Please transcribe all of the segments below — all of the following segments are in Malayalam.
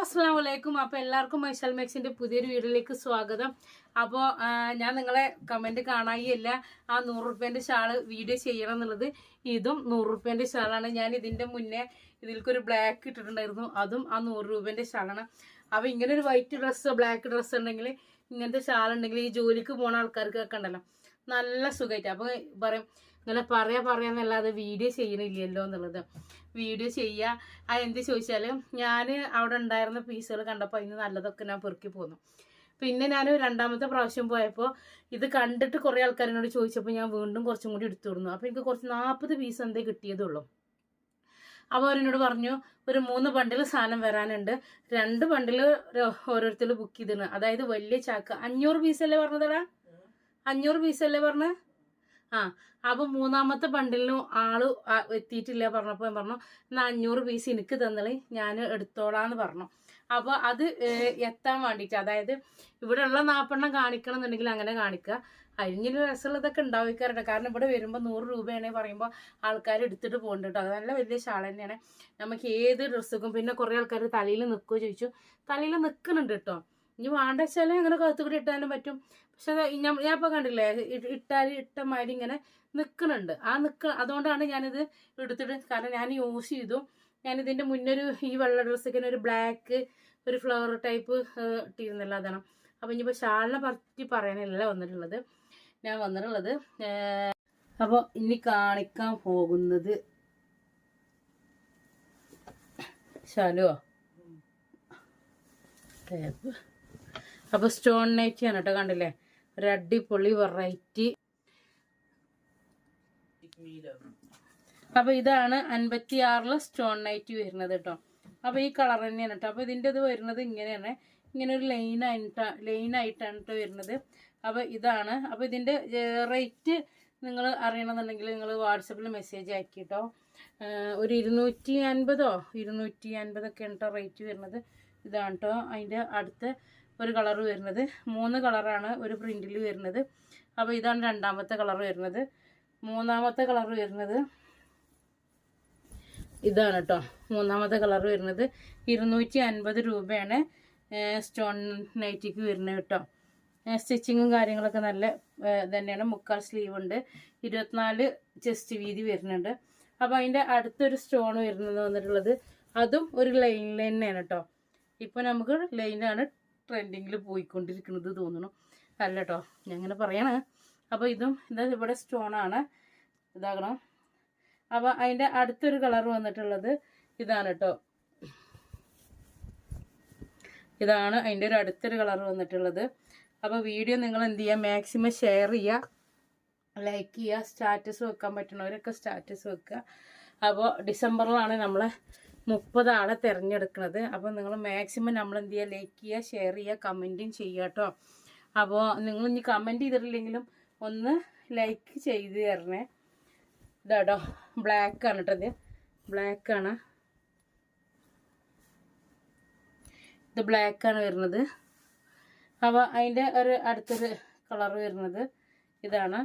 അസ്സാം വലൈക്കും അപ്പോൾ എല്ലാവർക്കും മൈഷൽ മേക്സിന്റെ പുതിയൊരു വീഡിയോയിലേക്ക് സ്വാഗതം. അപ്പോൾ ഞാൻ നിങ്ങളെ കമന്റ് കാണായില്ല. ആ നൂറ് റുപ്യന്റെ ഷാൾ വീഡിയോ ചെയ്യണം എന്നുള്ളത്. ഇതും നൂറ് റുപ്യന്റെ ഷാളാണ്. ഞാൻ ഇതിന്റെ മുന്നേ ഇതിൽക്കൊരു ബ്ലാക്ക് ഇട്ടിട്ടുണ്ടായിരുന്നു. അതും ആ നൂറ് രൂപന്റെ ഷാളാണ്. അപ്പോൾ ഇങ്ങനെ ഒരു വൈറ്റ് ഡ്രസ്സ് ബ്ലാക്ക് ഡ്രസ്സ് ഉണ്ടെങ്കിൽ ഇങ്ങനത്തെ ഷാളുണ്ടെങ്കിൽ ഈ ജോലിക്ക് പോണ ആൾക്കാർക്കൊക്കെ ഉണ്ടല്ലോ. നല്ല സുഖമായിട്ട് അപ്പോൾ പറയും ഇങ്ങനെ പറയാ പറയാന്നല്ലാതെ വീഡിയോ ചെയ്യണില്ലല്ലോ എന്നുള്ളത്. വീഡിയോ ചെയ്യുക ആ എന്ത് ചോദിച്ചാൽ ഞാൻ അവിടെ ഉണ്ടായിരുന്ന പീസുകൾ കണ്ടപ്പോൾ അതിന് നല്ലതൊക്കെ ഞാൻ പെറുക്കി പോന്നു. പിന്നെ ഞാൻ രണ്ടാമത്തെ പ്രാവശ്യം പോയപ്പോൾ ഇത് കണ്ടിട്ട് കുറേ ആൾക്കാരിനോട് ചോദിച്ചപ്പോൾ ഞാൻ വീണ്ടും കുറച്ചും കൂടി എടുത്തു കൊടുന്നു അപ്പോൾ എനിക്ക് കുറച്ച് നാൽപ്പത് പീസ് എന്തേ കിട്ടിയതുള്ളൂ. അപ്പോൾ അവരെന്നോട് പറഞ്ഞു ഒരു മൂന്ന് ബണ്ടിൽ സാധനം വരാനുണ്ട്. രണ്ട് ബണ്ടിൽ ഓരോരുത്തർ ബുക്ക് ചെയ്തിരുന്നു അതായത് വലിയ ചാക്ക്. അഞ്ഞൂറ് പീസല്ലേ പറഞ്ഞതടാ? അഞ്ഞൂറ് പീസല്ലേ പറഞ്ഞ? ആ അപ്പൊ മൂന്നാമത്തെ ബണ്ടിലിനും ആൾ എത്തിയിട്ടില്ല പറഞ്ഞപ്പോൾ ഞാൻ പറഞ്ഞു എന്നാ അഞ്ഞൂറ് പീസ് എനിക്ക് തന്നളി ഞാൻ എടുത്തോളാന്ന് പറഞ്ഞു. അപ്പോൾ അത് എത്താൻ വേണ്ടിയിട്ട് അതായത് ഇവിടെ ഉള്ള നാപ്പെണ്ണം കാണിക്കണം എന്നുണ്ടെങ്കിൽ അങ്ങനെ കാണിക്കുക. അരിഞ്ഞൊരു രസമുള്ളതൊക്കെ ഉണ്ടാവിക്കാറുണ്ട്. കാരണം ഇവിടെ വരുമ്പോൾ നൂറ് രൂപയാണെങ്കിൽ പറയുമ്പോൾ ആൾക്കാർ എടുത്തിട്ട് പോകുന്നുണ്ട് അത് നല്ല വലിയ ഷാൾ തന്നെയാണ്. നമുക്ക് ഏത് ഡ്രസ്സുക്കും പിന്നെ കുറേ ആൾക്കാർ തലയിൽ നിൽക്കുമോ ചോദിച്ചു. തലയിൽ നിൽക്കുന്നുണ്ട് കേട്ടോ. ഇനി വേണ്ട വെച്ചാൽ അങ്ങനെ കഴുത്ത് കൂടി ഇട്ടാനും പറ്റും. പക്ഷെ ഞാൻ ഞാൻ ഇപ്പോൾ കണ്ടില്ലേ ഇട്ടാൽ ഇട്ട മാതിരി ഇങ്ങനെ നിൽക്കുന്നുണ്ട് ആ നിൽക്ക അതുകൊണ്ടാണ് ഞാനിത് എടുത്തിട്ട് കാരണം ഞാൻ യൂസ് ചെയ്തു. ഞാൻ ഇതിന്റെ മുന്നൊരു ഈ വെള്ള ഡ്രസ്സൊക്കെ ഒരു ബ്ലാക്ക് ഒരു ഫ്ലവർ ടൈപ്പ് ഇട്ടിരുന്നല്ല അതാണ്. അപ്പോൾ ഇനിയിപ്പോൾ ഷാളിനെ പറ്റി പറയാനല്ല വന്നിട്ടുള്ളത്. ഞാൻ വന്നിട്ടുള്ളത് അപ്പോൾ ഇനി കാണിക്കാൻ പോകുന്നത് ശാലുവോ? ടേപ്പ്. അപ്പോൾ സ്റ്റോൺ നൈറ്റി ആണ് കേട്ടോ കണ്ടില്ലേ? ഒരു അടിപൊളി വെറൈറ്റി അപ്പോൾ ഇതാണ് അൻപത്തി ആറിൽ സ്റ്റോൺ നൈറ്റി വരുന്നത് കേട്ടോ അപ്പോൾ ഈ കളർ തന്നെയാണ് കേട്ടോ അപ്പോൾ ഇതിന്റെ ഇത് വരുന്നത് ഇങ്ങനെയാണ്. ഇങ്ങനെ ഒരു ലൈൻ ആയിട്ട് ലൈൻ ആയിട്ടാണ് കേട്ടോ വരുന്നത്. അപ്പോൾ ഇതാണ്. അപ്പോൾ ഇതിന്റെ റേറ്റ് നിങ്ങൾ അറിയണമെന്നുണ്ടെങ്കിൽ നിങ്ങൾ വാട്സപ്പിൽ മെസ്സേജ് ആക്കി കേട്ടോ ഒരു ഇരുന്നൂറ്റി അൻപതോ ഇരുന്നൂറ്റി അൻപതൊക്കെയാണ് കേട്ടോ റേറ്റ് വരുന്നത്. ഇതാണ് കേട്ടോ അതിന്റെ അടുത്ത ഒരു കളർ വരുന്നത്. മൂന്ന് കളറാണ് ഒരു പ്രിന്റിൽ വരുന്നത്. അപ്പോൾ ഇതാണ് രണ്ടാമത്തെ കളർ വരുന്നത്. മൂന്നാമത്തെ കളർ വരുന്നത് ഇതാണ് കേട്ടോ മൂന്നാമത്തെ കളർ വരുന്നത് ഇരുന്നൂറ്റി അൻപത് രൂപയാണ് സ്റ്റോൺ നൈറ്റിക്ക് വരുന്നത് കേട്ടോ സ്റ്റിച്ചിങ്ങും കാര്യങ്ങളൊക്കെ നല്ല തന്നെയാണ് മുക്കാൽ സ്ലീവ് ഉണ്ട്. ഇരുപത്തിനാല് ചെസ്റ്റ് വീതി വരുന്നുണ്ട്. അപ്പോൾ അതിന്റെ അടുത്തൊരു സ്റ്റോൺ വരുന്നത് വന്നിട്ടുള്ളത് അതും ഒരു ലൈനിൽ തന്നെയാണ് കേട്ടോ ഇപ്പോൾ നമുക്ക് ലൈനാണ് ട്രെൻഡിങ്ങിൽ പോയിക്കൊണ്ടിരിക്കുന്നത് തോന്നുന്നു. അല്ല കേട്ടോ ഞാൻ അങ്ങനെ പറയണേ. അപ്പോൾ ഇതും ഇതാ ഇവിടെ സ്റ്റോണാണ് ഇതാകണം. അപ്പോൾ അതിന്റെ അടുത്തൊരു കളർ വന്നിട്ടുള്ളത് ഇതാണ് കേട്ടോ ഇതാണ് അതിന്റെ ഒരു അടുത്തൊരു കളർ വന്നിട്ടുള്ളത്. അപ്പോൾ വീഡിയോ നിങ്ങൾ എന്ത് ചെയ്യുക മാക്സിമം ഷെയർ ചെയ്യുക ലൈക്ക് ചെയ്യുക സ്റ്റാറ്റസ് വെക്കാൻ പറ്റുന്നവരൊക്കെ സ്റ്റാറ്റസ് വെക്കുക. അപ്പോൾ ഡിസംബറിലാണ് നമ്മളെ മുപ്പത് ആളെ തിരഞ്ഞെടുക്കുന്നത് അപ്പോൾ നിങ്ങൾ മാക്സിമം നമ്മൾ എന്ത് ചെയ്യുക ലൈക്ക് ചെയ്യുക ഷെയർ ചെയ്യുക കമന്റും ചെയ്യുക കേട്ടോ അപ്പോൾ നിങ്ങൾ ഇനി കമന്റ് ചെയ്തിട്ടില്ലെങ്കിലും ഒന്ന് ലൈക്ക് ചെയ്ത് തരണേ. ഇതാട്ടോ ബ്ലാക്ക് ആണ് കേട്ടോ ഇത്. ബ്ലാക്ക് ആണ്. ഇത് ബ്ലാക്ക് ആണ് വരുന്നത്. അപ്പോൾ അതിന്റെ ഒരു അടുത്തൊരു കളർ വരുന്നത് ഇതാണ്.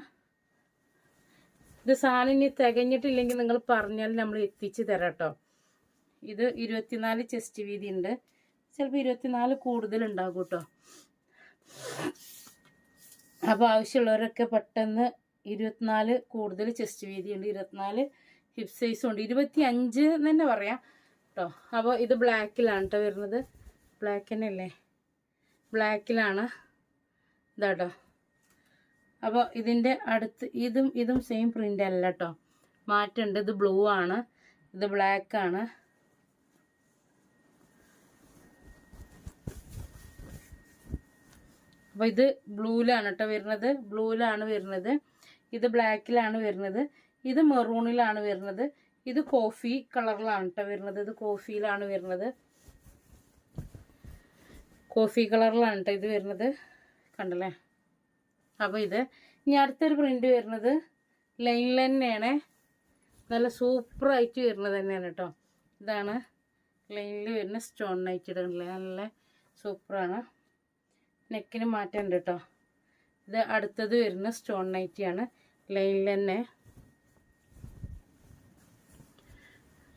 ഇത് സാധനം ഇനി തികഞ്ഞിട്ടില്ലെങ്കിൽ നിങ്ങൾ പറഞ്ഞാൽ നമ്മൾ എത്തിച്ച് തരാം കേട്ടോ ഇത് ഇരുപത്തിനാല് ചെസ്റ്റ് വീതി ഉണ്ട് ചിലപ്പോൾ ഇരുപത്തിനാല് കൂടുതൽ ഉണ്ടാകും കേട്ടോ അപ്പോൾ ആവശ്യമുള്ളവരൊക്കെ പെട്ടെന്ന് ഇരുപത്തിനാല് കൂടുതൽ ചെസ്റ്റ് വീതി ഉണ്ട് ഇരുപത്തിനാല് ഹിപ്പ് സൈസും ഉണ്ട്. ഇരുപത്തി അഞ്ച് എന്ന് തന്നെ പറയാം കേട്ടോ അപ്പോൾ ഇത് ബ്ലാക്കിലാണ് കേട്ടോ വരുന്നത്. ബ്ലാക്ക് തന്നെ അല്ലേ? ബ്ലാക്കിലാണ്. ഇതാട്ടോ അപ്പോൾ ഇതിന്റെ അടുത്ത് ഇതും ഇതും സെയിം പ്രിന്റ് അല്ല കേട്ടോ മാറ്റമുണ്ട് ഇത് ബ്ലൂ ആണ്. ഇത് ബ്ലാക്ക് ആണ്. അപ്പോൾ ഇത് ബ്ലൂവിലാണ് കേട്ടോ വരുന്നത്. ബ്ലൂവിലാണ് വരുന്നത്. ഇത് ബ്ലാക്കിലാണ് വരുന്നത്. ഇത് മെറൂണിലാണ് വരുന്നത്. ഇത് കോഫി കളറിലാണ് കേട്ടോ വരുന്നത്. ഇത് കോഫിയിലാണ് വരുന്നത്. കോഫി കളറിലാണ് കേട്ടോ ഇത് വരുന്നത്. കണ്ടല്ലേ? അപ്പോൾ ഇത് ഇനി അടുത്തൊരു പ്രിന്റ് വരുന്നത് ലൈൻ തന്നെയാണ് നല്ല സൂപ്പറായിട്ട് വരുന്നത് തന്നെയാണ് കേട്ടോ ഇതാണ് ലൈനിൽ വരുന്ന സ്റ്റോൺ നൈറ്റ് ഇടുന്നില്ലേ നല്ല സൂപ്പറാണ്. നെക്കിന് മാറ്റമുണ്ട് കേട്ടോ ഇത് അടുത്തത് വരുന്ന സ്റ്റോൺ നൈറ്റിയാണ്. ലൈനിൽ തന്നെ.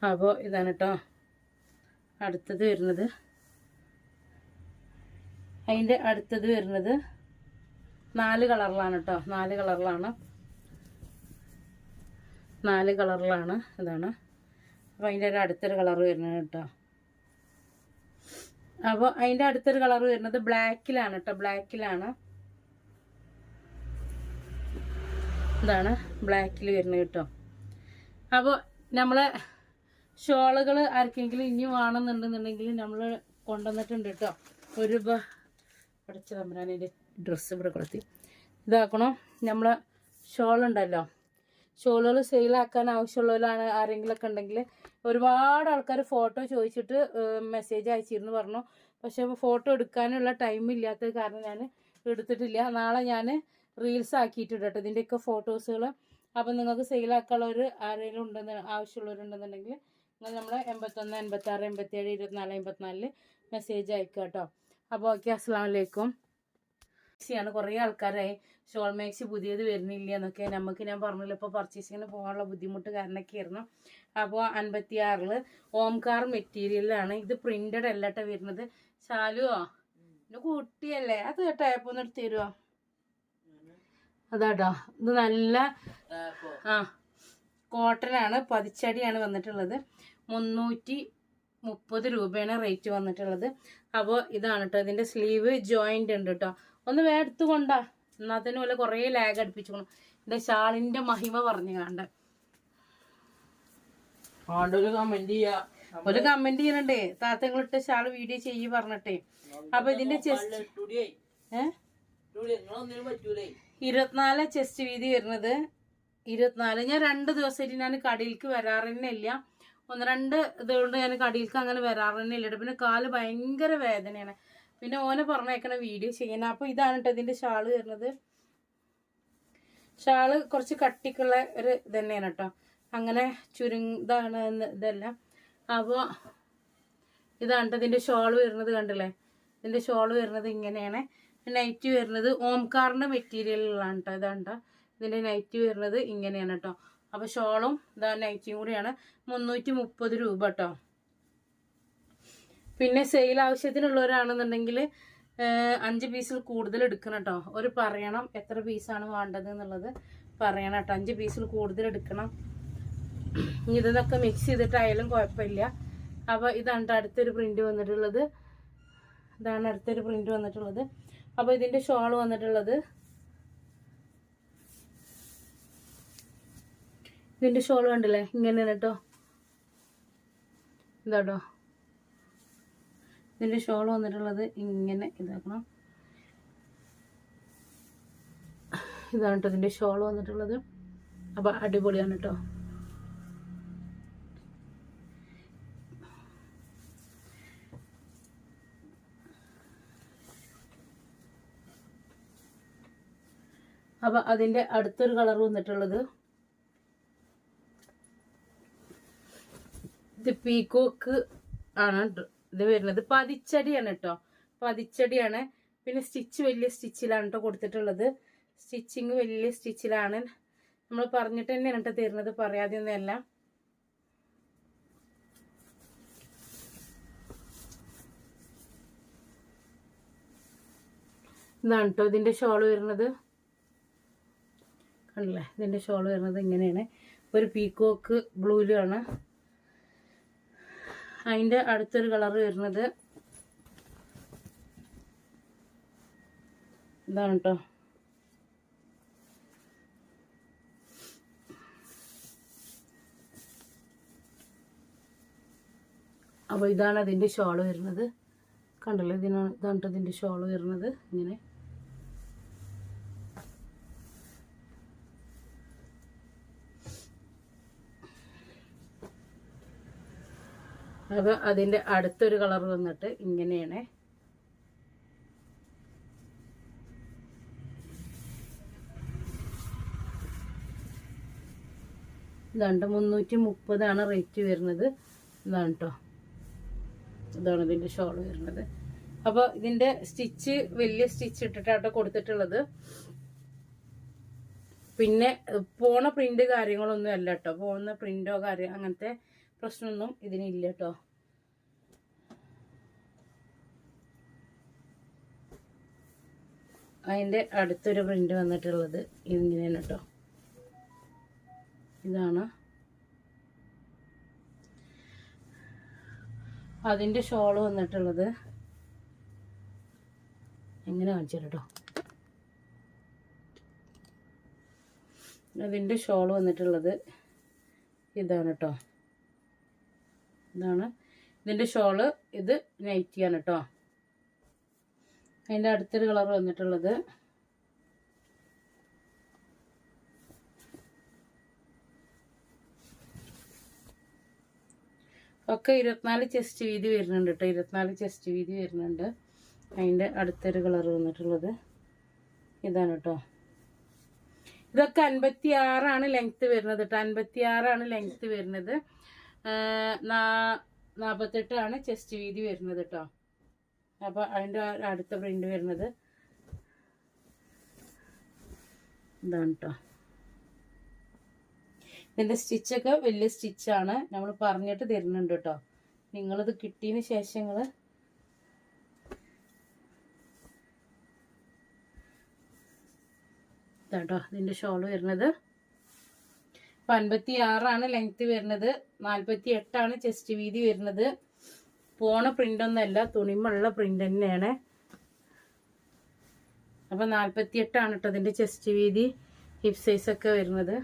അപ്പോൾ ഇതാണ് കേട്ടോ അടുത്തത് വരുന്നത്. അതിന്റെ അടുത്തത് വരുന്നത് നാല് കളറിലാണ് കേട്ടോ നാല് കളറിലാണ്. നാല് കളറിലാണ് ഇതാണ്. അപ്പോൾ അതിന്റെ ഒരു അടുത്തൊരു കളർ വരുന്നത് കേട്ടോ അപ്പോൾ അതിന്റെ അടുത്തൊരു കളർ വരുന്നത് ബ്ലാക്കിലാണ് കേട്ടോ ബ്ലാക്കിലാണ്. ഇതാണ് ബ്ലാക്കിൽ വരുന്നത് കേട്ടോ. അപ്പോൾ നമ്മളെ ഷോളുകൾ ആർക്കെങ്കിലും ഇനി വേണമെന്നുണ്ടെന്നുണ്ടെങ്കിൽ നമ്മൾ കൊണ്ടുവന്നിട്ടുണ്ട് കേട്ടോ. ഒരു പഠിച്ച തമ്പരാന്റെ ഡ്രസ്സ് ഇവിടെ കൊടുത്തി ഇതാക്കണം? നമ്മളെ ഷോളുണ്ടല്ലോ. ഷോളുകൾ സെയിലാക്കാൻ ആവശ്യമുള്ളവരാണ് ആരെങ്കിലുമൊക്കെ ഉണ്ടെങ്കിൽ ഒരുപാട് ആൾക്കാർ ഫോട്ടോ ചോദിച്ചിട്ട് മെസ്സേജ് അയച്ചിരുന്നു പറഞ്ഞു. പക്ഷെ ഫോട്ടോ എടുക്കാനുള്ള ടൈം ഇല്ലാത്തത് കാരണം ഞാൻ എടുത്തിട്ടില്ല. നാളെ ഞാൻ റീൽസ് ആക്കിയിട്ടുണ്ട് കേട്ടോ. ഇതിന്റെയൊക്കെ ഫോട്ടോസുകൾ അപ്പം നിങ്ങൾക്ക് സെയിലാക്കാനുള്ളവർ ആരെങ്കിലും ഉണ്ടെന്ന് ആവശ്യമുള്ളവരുണ്ടെന്നുണ്ടെങ്കിൽ നിങ്ങൾ നമ്മളെ എൺപത്തൊന്ന് എൺപത്താറ് എൺപത്തേഴ് ഇരുപത്തിനാല് എൺപത്തിനാലിൽ മെസ്സേജ് അയക്കുക കേട്ടോ. അപ്പോൾ ഓക്കെ അസ്സാം വലൈക്കും ആണ് കുറേ ആൾക്കാരായി ഷോൾ മാക്സി പുതിയത് വരുന്നില്ല എന്നൊക്കെ നമുക്ക് ഞാൻ പറഞ്ഞില്ല ഇപ്പോൾ പർച്ചേസിങ്ങിന് പോകാനുള്ള ബുദ്ധിമുട്ട് കാരണമൊക്കെ ആയിരുന്നു അപ്പോൾ അൻപത്തി ആറിൽ ഓംകാർ മെറ്റീരിയലാണ് ഇത് പ്രിന്റഡ് അല്ല കേട്ടോ വരുന്നത്. ശാലുവോ? എന്റെ കുട്ടിയല്ലേ? അത് ടൈപ്പ് ഒന്ന് എടുത്ത് തരുമോ അതാട്ടോ. ഇത് നല്ല ആ കോട്ടനാണ് പതിച്ചടിയാണ് വന്നിട്ടുള്ളത്. മുന്നൂറ്റി മുപ്പത് രൂപയാണ് റേറ്റ് വന്നിട്ടുള്ളത്. അപ്പോൾ ഇതാണ് കേട്ടോ ഇതിന്റെ സ്ലീവ് ജോയിന്റ് ഉണ്ട് കേട്ടോ ഒന്ന് വേടുത്ത് കൊണ്ടാ. എന്നാത്തിന് പോലെ കുറേ ലാഗ് അടുപ്പിച്ചോണം. എന്റെ ഷാളിന്റെ മഹിമ പറഞ്ഞു കണ്ട. ഒരു കമന്റ് ചെയ്യാ. ഒരു കമന്റ് ചെയ്യണണ്ടേ. താത്തങ്ങളിട്ട് ഷാൾ വീഡിയോ ചെയ്യ് പറഞ്ഞിട്ടേ. അപ്പൊ ഇതിന്റെ ചെസ്റ്റ് ഇരുപത്തിനാല് ചെസ്റ്റ് വീതി വരുന്നത്. ഇരുപത്തിനാല്. ഞാൻ രണ്ട് ദിവസമായിട്ട് ഞാൻ കടയിലേക്ക് വരാറന്നെ ഇല്ല ഒന്ന് രണ്ട് ഇതുകൊണ്ട് ഞാൻ കടയിലേക്ക് അങ്ങനെ വരാറന്നെ ഇല്ല പിന്നെ കാൽ ഭയങ്കര വേദനയാണ്. പിന്നെ ഓനെ പറഞ്ഞേക്കണ വീഡിയോ ചെയ്യണം അപ്പൊ ഇതാണ് കേട്ടോ ഇതിന്റെ ഷാൾ വരുന്നത്. ഷാൾ കുറച്ച് കട്ടിക്കുള്ള ഒരു ഇത് തന്നെയാണ് കേട്ടോ അങ്ങനെ ചുരുങ്ങതാണ് ഇതല്ല. അപ്പോൾ ഇതാണ് കേട്ടോ ഇതിന്റെ ഷോൾ വരുന്നത് കണ്ടില്ലേ? ഇതിന്റെ ഷോൾ വരുന്നത് ഇങ്ങനെയാണ്. നൈറ്റ് വരുന്നത് ഓംകാറിന്റെ മെറ്റീരിയലുകളാണ് കേട്ടോ ഇതാണ് ട്ടോ. ഇതിന്റെ നൈറ്റ് വരുന്നത് ഇങ്ങനെയാണ് കേട്ടോ അപ്പൊ ഷോളും ഇതാ നൈറ്റിയും കൂടിയാണ്. മുന്നൂറ്റി മുപ്പത് രൂപ കേട്ടോ പിന്നെ സെയിൽ ആവശ്യത്തിനുള്ളവരാണെന്നുണ്ടെങ്കിൽ അഞ്ച് പീസിൽ കൂടുതൽ എടുക്കണം കേട്ടോ ഒരു പറയണം എത്ര പീസാണ് വേണ്ടത് എന്നുള്ളത് പറയണം കേട്ടോ അഞ്ച് പീസിൽ കൂടുതൽ എടുക്കണം. ഇതൊക്കെ മിക്സ് ചെയ്തിട്ടായാലും കുഴപ്പമില്ല. അപ്പോൾ ഇതാണ് അടുത്തൊരു പ്രിന്റ് വന്നിട്ടുള്ളത്. ഇതാണ് അടുത്തൊരു പ്രിന്റ് വന്നിട്ടുള്ളത്. അപ്പോൾ ഇതിന്റെ ഷോൾ വന്നിട്ടുള്ളത്. ഇതിന്റെ ഷോൾ കണ്ടില്ലേ? ഇങ്ങനെയാണ് കേട്ടോ ഇതാട്ടോ ഇതിന്റെ ഷോൾ വന്നിട്ടുള്ളത് ഇങ്ങനെ ഇതാക്കണം. ഇതാണ് കേട്ടോ ഇതിന്റെ ഷോൾ വന്നിട്ടുള്ളത്. അപ്പോൾ അടിപൊളിയാണ് കേട്ടോ അപ്പോൾ അതിന്റെ അടുത്തൊരു കളർ വന്നിട്ടുള്ളത്. ഇത് പീക്കോക്ക് ആണ് ഇത് വരുന്നത്. പതിച്ചടിയാണ് കേട്ടോ പതിച്ചടിയാണ്. പിന്നെ സ്റ്റിച്ച് വലിയ സ്റ്റിച്ചിലാണ് കേട്ടോ കൊടുത്തിട്ടുള്ളത്. സ്റ്റിച്ചിങ് വലിയ സ്റ്റിച്ചിലാണ് നമ്മൾ പറഞ്ഞിട്ട് തന്നെയാണ് കേട്ടോ തരുന്നത്. പറയാതെ ഒന്നുമല്ല ഇതാണ് കേട്ടോ ഇതിന്റെ ഷോൾ വരുന്നത്. കണ്ടില്ലേ? ഇതിന്റെ ഷോൾ വരുന്നത് ഇങ്ങനെയാണ്. ഒരു പീക്കോക്ക് ബ്ലൂയിലാണ് അതിന്റെ അടുത്തൊരു കളർ വരുന്നത് ഇതാണ് കേട്ടോ അപ്പോൾ ഇതാണ് അതിന്റെ ഷോൾ വരുന്നത്. കണ്ടല്ലോ ഇതിനാണ് ഇതാണ് കേട്ടോ ഇതിന്റെ ഷോൾ വരുന്നത്. ഇങ്ങനെ. അപ്പോൾ അതിന്റെ അടുത്തൊരു കളർ വന്നിട്ട് ഇങ്ങനെയാണ്. ഇതാണ്ട് മുന്നൂറ്റി മുപ്പതാണ് റേറ്റ് വരുന്നത്. ഇതാണ് കേട്ടോ ഇതാണ് ഇതിന്റെ ഷോൾ വരുന്നത്. അപ്പോൾ ഇതിന്റെ സ്റ്റിച്ച് വലിയ സ്റ്റിച്ച് ഇട്ടിട്ടാട്ടോ കൊടുത്തിട്ടുള്ളത്. പിന്നെ പോണ പ്രിന്റ് കാര്യങ്ങളൊന്നും അല്ല കേട്ടോ പോകുന്ന പ്രിന്റോ കാര്യം അങ്ങനത്തെ പ്രശ്നമൊന്നും ഇതിനില്ല കേട്ടോ. അതിന്റെ അടുത്തൊരു പ്രിന്റ് വന്നിട്ടുള്ളത് ഇങ്ങനെയാണ് കേട്ടോ. ഇതാണ്. അതിന്റെ ഷോൾ വന്നിട്ടുള്ളത് എങ്ങനെ കാണിച്ചു കേട്ടോ. അതിന്റെ ഷോൾ വന്നിട്ടുള്ളത് ഇതാണ് കേട്ടോ. ഇതാണ്. ഇതിന്റെ ഷോൾ ഇത് നൈറ്റിയാണ് കേട്ടോ അതിന്റെ അടുത്തൊരു കളർ വന്നിട്ടുള്ളത്. ഒക്കെ ഇരുപത്തിനാല് ചെസ്റ്റ് വീതി വരുന്നുണ്ട് കേട്ടോ ഇരുപത്തിനാല് ചെസ്റ്റ് വീതി വരുന്നുണ്ട്. അതിന്റെ അടുത്തൊരു കളർ വന്നിട്ടുള്ളത്. ഇതാണ് കേട്ടോ ഇതൊക്കെ അൻപത്തി ആറാണ് ലെങ്ത്ത് വരുന്നത് കേട്ടോ അൻപത്തി ആറാണ് ലെങ്ത്ത് വരുന്നത്. നാൽപ്പത്തെട്ടാണ് ചെസ്റ്റ് വീതി വരുന്നത് കേട്ടോ അപ്പോൾ അതിന്റെ അടുത്ത പ്രിന്റ് വരുന്നത് ഇതാണ് കേട്ടോ ഇതിന്റെ സ്റ്റിച്ചൊക്കെ വലിയ സ്റ്റിച്ചാണ് നമ്മൾ പറഞ്ഞിട്ട് തരുന്നുണ്ട് കേട്ടോ നിങ്ങളിത് കിട്ടിയതിന് ശേഷം നിങ്ങൾ ഇതാട്ടോ ഇതിന്റെ ഷോൾ വരുന്നത്. അപ്പം അൻപത്തി ആറാണ് ലെങ്ത്ത് വരുന്നത്. നാൽപ്പത്തി എട്ടാണ് ചെസ്റ്റ് വീതി വരുന്നത്. പോണ പ്രിന്റ് ഒന്നല്ല തുണിമുള്ള പ്രിന്റ് തന്നെയാണ്. അപ്പം നാൽപ്പത്തി എട്ടാണ് കേട്ടോ അതിന്റെ ചെസ്റ്റ് വീതി ഹിപ്പ് സൈസ് ഒക്കെ വരുന്നത്.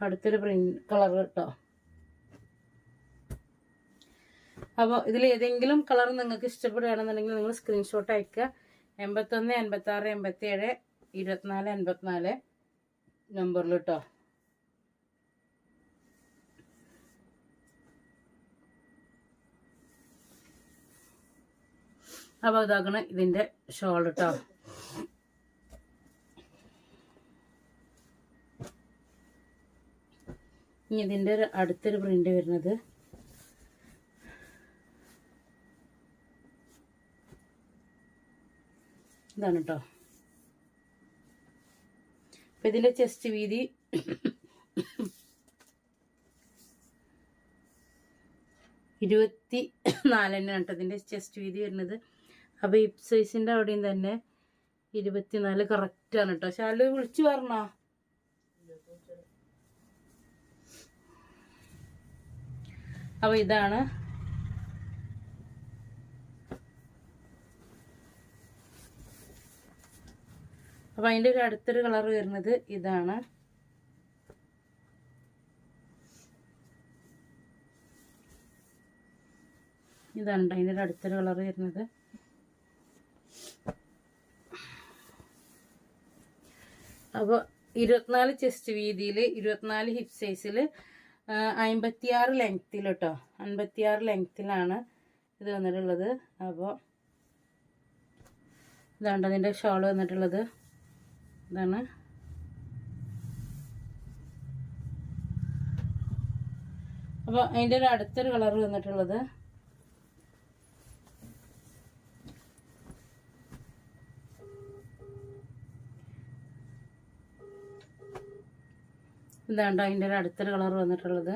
അടുത്തൊരു പ്രിന്റ് കളർ കേട്ടോ അപ്പോൾ ഇതിൽ ഏതെങ്കിലും കളർ നിങ്ങൾക്ക് ഇഷ്ടപ്പെടുകയാണെന്നുണ്ടെങ്കിൽ നിങ്ങൾ സ്ക്രീൻഷോട്ട് അയക്കുക. എൺപത്തൊന്ന് എൺപത്താറ് എൺപത്തേഴ് ഇരുപത്തിനാല് എൺപത്തിനാല് നമ്പറിൽ കേട്ടോ അപ്പോൾ ഇതാക്കണം ഇതിന്റെ ഷോൾ കേട്ടോ ഇനി ഇതിന്റെ ഒരു അടുത്തൊരു പ്രിന്റ് വരുന്നത്. ഇതാണ് കേട്ടോ അപ്പം ഇതിന്റെ ചെസ്റ്റ് വീതി ഇരുപത്തി നാലെണ്ണാണ് കേട്ടോ ഇതിന്റെ ചെസ്റ്റ് വീതി വരുന്നത്. അപ്പോൾ ഹിപ് സൈസിന്റെ അവിടെയും തന്നെ ഇരുപത്തിനാല് കറക്റ്റാണ് കേട്ടോ ശാലു വിളിച്ചു പറഞ്ഞോ? അപ്പോൾ ഇതാണ് അപ്പോൾ അതിന്റെ ഒരു അടുത്തൊരു കളർ വരുന്നത് ഇതാണ്. ഇതാണ് അതിന്റെ ഒരു അടുത്തൊരു കളർ വരുന്നത്. അപ്പോൾ ഇരുപത്തിനാല് ചെസ്റ്റ് വീതിയിൽ ഇരുപത്തിനാല് ഹിപ്പ് സൈസിൽ അമ്പത്തിയാറ് ലെങ്ത്തിൽ കേട്ടോ അൻപത്തിയാറ് ലെങ്ത്തിലാണ് ഇത് വന്നിട്ടുള്ളത്. അപ്പോൾ ഇതാണ്ട് അതിന്റെ ഷോൾ വന്നിട്ടുള്ളത്. ഇതാണ്. അപ്പോൾ അതിന്റെ ഒരു അടുത്തൊരു കളർ വന്നിട്ടുള്ളത്. ഇതാണ്ട് അതിന്റെ ഒരു അടുത്തൊരു കളർ വന്നിട്ടുള്ളത്.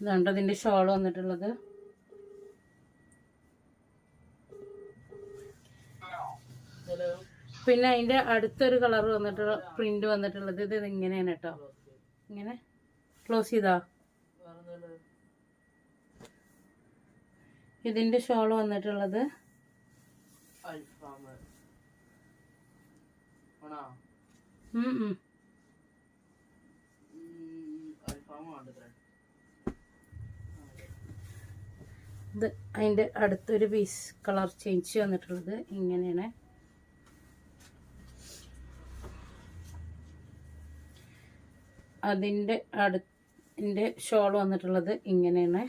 ഇതാണ്ട് അതിന്റെ ഷോൾ വന്നിട്ടുള്ളത്. പിന്നെ അതിന്റെ അടുത്തൊരു കളർ വന്നിട്ടുള്ള പ്രിന്റ് വന്നിട്ടുള്ളത് ഇത് ഇങ്ങനെയാണ് കേട്ടോ. ഇങ്ങനെ ക്ലോസ് ചെയ്താ. ഇതിന്റെ ഷോൾ വന്നിട്ടുള്ളത് അതിന്റെ അടുത്തൊരു പീസ് കളർ ചേഞ്ച് വന്നിട്ടുള്ളത് ഇങ്ങനെയാണ്. അതിന്റെ അടുത്തിന്റെ ഷോൾ വന്നിട്ടുള്ളത് ഇങ്ങനെയാണ്.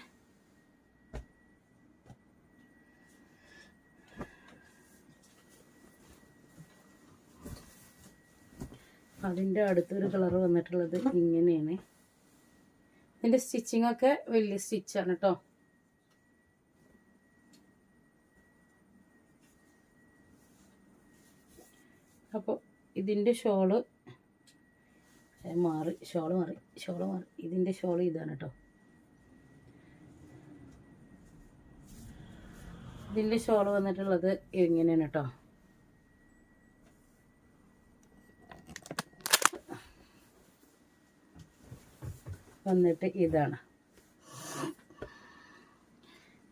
അതിന്റെ അടുത്തൊരു കളർ വന്നിട്ടുള്ളത് ഇങ്ങനെയാണ്. ഇതിന്റെ സ്റ്റിച്ചിങ് ഒക്കെ വലിയ സ്റ്റിച്ചാണ് കേട്ടോ അപ്പോൾ ഇതിന്റെ ഷോൾ മാറി. ഷോൾ മാറി. ഷോൾ മാറി. ഇതിന്റെ ഷോൾ ഇതാണ് കേട്ടോ ഇതിന്റെ ഷോൾ വന്നിട്ടുള്ളത് ഇങ്ങനെയാണ് കേട്ടോ വന്നിട്ട് ഇതാണ്.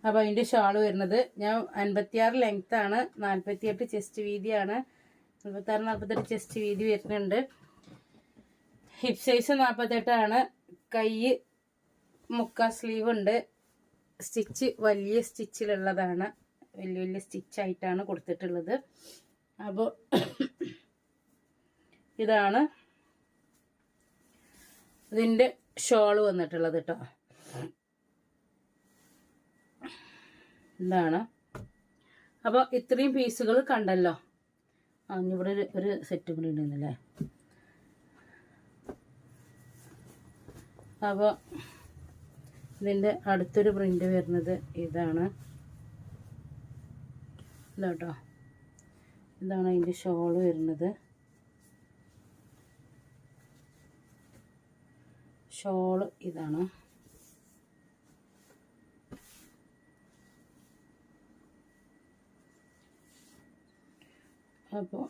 അപ്പോൾ അതിന്റെ ഷാൾ വരുന്നത് ഞാൻ അൻപത്തിയാറ് ലെങ്ത്താണ് നാൽപ്പത്തിയെട്ട് ചെസ്റ്റ് വീതിയാണ്. അൻപത്താറ് നാൽപ്പത്തെട്ട് ചെസ്റ്റ് വീതി വരുന്നുണ്ട്. ഹിപ്പ് സൈസ് നാൽപ്പത്തെട്ടാണ് കൈ മുക്കാ സ്ലീവ് ഉണ്ട്. സ്റ്റിച്ച് വലിയ സ്റ്റിച്ചിലുള്ളതാണ്. വലിയ വലിയ സ്റ്റിച്ചായിട്ടാണ് കൊടുത്തിട്ടുള്ളത്. അപ്പോൾ ഇതാണ് ഇതിന്റെ ഷോൾ വന്നിട്ടുള്ളത് കേട്ടോ ഇതാണ്. അപ്പോൾ ഇത്രയും പീസുകൾ കണ്ടല്ലോ. ആ ഇവിടെ ഒരു ഒരു സെറ്റ് കൂടി ഉണ്ടെന്നല്ലേ അപ്പോൾ ഇതിന്റെ അടുത്തൊരു പ്രിന്റ് വരുന്നത് ഇതാണ്. ഇതാട്ടോ. ഇതാണ് അതിന്റെ ഷോൾ വരുന്നത്. ഷോൾ ഇതാണ്. അപ്പോൾ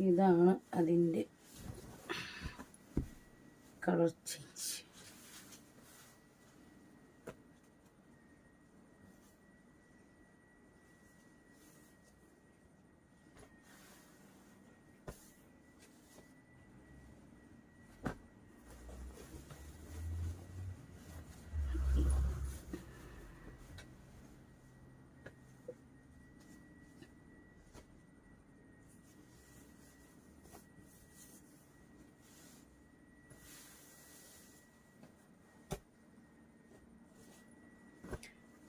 ഇതാണ് അതിന്റെ കളർ ചേഞ്ച്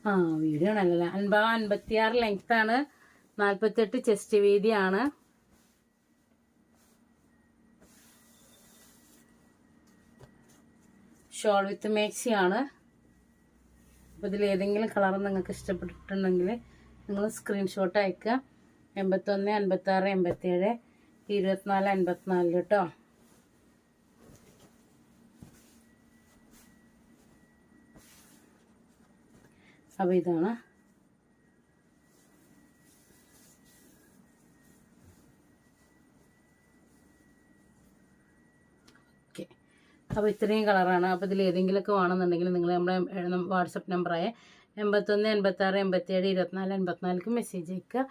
ആ വീഡിയോ ആണല്ലേ? അൻപത് അൻപത്തിയാറ് ലെങ്ത് ആണ്. നാൽപ്പത്തെട്ട് ചെസ്റ്റ് വീതിയാണ്. ഷോൾ വിത്ത് മേക്സി ആണ്. അപ്പോൾ ഇതിൽ ഏതെങ്കിലും കളർ നിങ്ങൾക്ക് ഇഷ്ടപ്പെട്ടിട്ടുണ്ടെങ്കിൽ നിങ്ങൾ സ്ക്രീൻഷോട്ട് അയക്കുക. എൺപത്തൊന്ന് അൻപത്താറ് എൺപത്തേഴ് ഇരുപത്തിനാല് അൻപത്തിനാല് കേട്ടോ അപ്പോൾ ഇതാണ്. അപ്പോൾ ഇത്രയും കളറാണ്. അപ്പോൾ ഇതിൽ ഏതെങ്കിലുമൊക്കെ വേണമെന്നുണ്ടെങ്കിൽ നിങ്ങൾ നമ്മുടെ വാട്സപ്പ് നമ്പറായ എൺപത്തൊന്ന് എൺപത്താറ് എൺപത്തേഴ് ഇരുപത്തിനാല് എൺപത്തിനാലിക്ക് മെസ്സേജ് അയക്കുക